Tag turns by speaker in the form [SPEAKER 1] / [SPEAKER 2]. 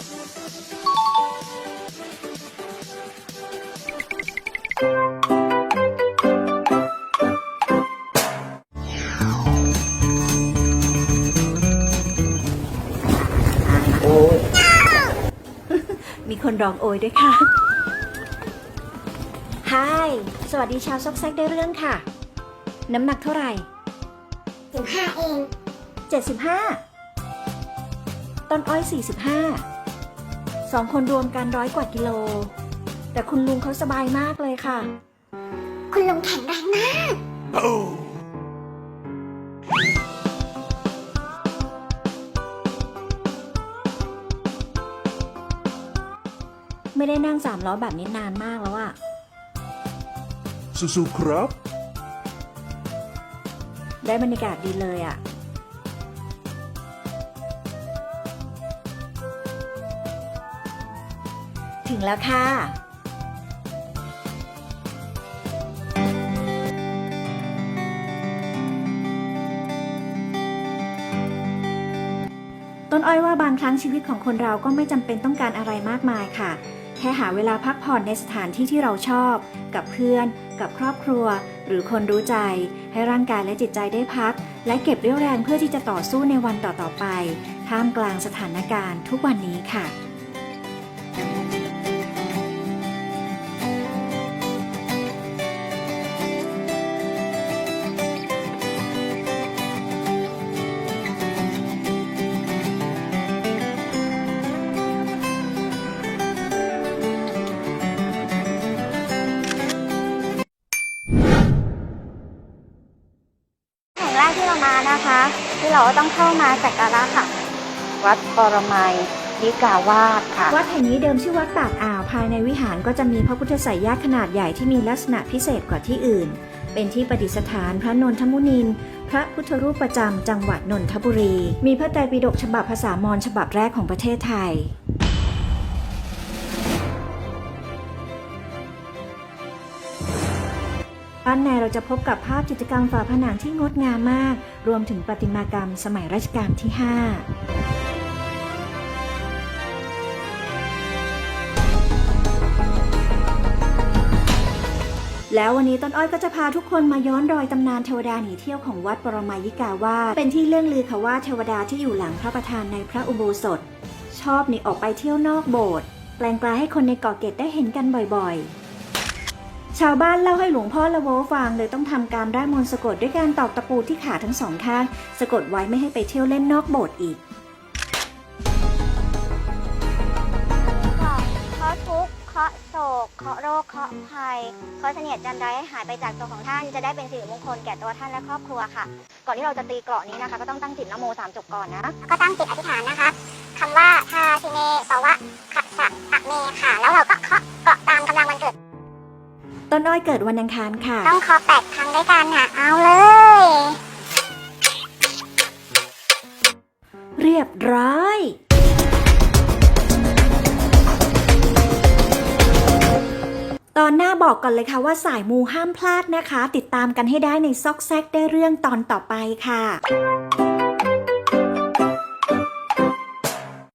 [SPEAKER 1] โอ้ย
[SPEAKER 2] มีคนร้องโอยด้วยค่ะ ฮาย สวัสดีชาวซอกแซกได้เรื่องค่ะ น้ำหนักเท่าไหร่
[SPEAKER 3] สิบห้าเอง
[SPEAKER 2] 75 ต้นอ้อย 45 สองคนรวมกันร้อยกว่ากิโล แต่คุณลุงเขาสบายมากเลยค่ะ
[SPEAKER 3] คุณลุงแข็งแรงมาก
[SPEAKER 2] ไม่ได้นั่งสามล้อแบบนี้นานมากแล้วอะ
[SPEAKER 1] สู้ๆครับ
[SPEAKER 2] ได้บรรยากาศดีเลยอะ ถึงแล้วค่ะ ต้นอ้อยว่าบางครั้งชีวิตของคนเราก็ไม่จำเป็นต้องการอะไรมากมายค่ะ แค่หาเวลาพักผ่อนในสถานที่ที่เราชอบ กับเพื่อน กับครอบครัว หรือคนรู้ใจ ให้ร่างกายและจิตใจได้พัก และเก็บเรี่ยวแรงเพื่อที่จะต่อสู้ในวันต่อๆไปท่ามกลางสถานการณ์ทุกวันนี้ค่ะ
[SPEAKER 3] นะคะ ที่เราก็ต้องเข้ามาสักการะค่ะ วัดปรมัยนิกาวาสค่ะ
[SPEAKER 2] วัดแห่งนี้เดิมชื่อวัดปากอ่าวภายในวิหารก็จะมีพระพุทธสายญาติขนาดใหญ่ที่มีลักษณะพิเศษกว่าที่อื่น เป็นที่ประดิษฐานพระนนทมุนิน พระพุทธรูปประจำจังหวัดนนทบุรี มีพระไตรปิฎกฉบับภาษามอญฉบับแรกของประเทศไทย ด้านในเราจะพบกับภาพจิตรกรรมฝาผนังที่งดงามมาก รวมถึงประติมากรรมสมัยรัชกาลที่ 5แล้ววันนี้ต้นอ้อยก็จะพาทุกคนมาย้อนรอยตำนานเทวดาหนีเที่ยวของวัดปรมายิกาวาเป็นที่เรื่องลือค่ะว่าเทวดาที่อยู่หลังพระประธานในพระอุโบสถ ชอบหนีออกไปเที่ยวนอกโบสถ์แปลงกลายให้คนในเกาะเกร็ดได้เห็นกันบ่อยๆ ชาวบ้านเล่าให้หลวงพ่อละโวฟังเลยต้องทำการร่ายมนต์สะกดด้วยการตอกตะปูที่ขาทั้งสองข้าง สะกดไว้ไม่ให้ไปเที่ยวเล่นนอกโบสถ์อีก
[SPEAKER 3] เคาะทุกข์เคาโศกเคาโรคเคาะภัยเคาะเสนียดจันไดให้หายไปจากตัวของท่านจะได้เป็นสิริมงคลแก่ตัวท่านและครอบครัวค่ะ ก่อนที่เราจะตีเกราะนี้นะคะ ก็ต้องตั้งจิตนะโมสามจบก่อนนะก็ตั้งจิตอธิษฐานนะคะคำว่าทาชิเนสวะขัสสะอะเมค่ะ แล้วเราก็เคาะ
[SPEAKER 2] นอ้อยเกิดวันอังคารค่ะ
[SPEAKER 3] ต้องเคาะแปดครั้งด้วยกันค่ะ เอาเลย
[SPEAKER 2] เรียบร้อย ตอนหน้าบอกก่อนเลยค่ะว่าสายมูห้ามพลาดนะคะ ติดตามกันให้ได้ในซอกแซกได้เรื่องตอนต่อไปค่ะ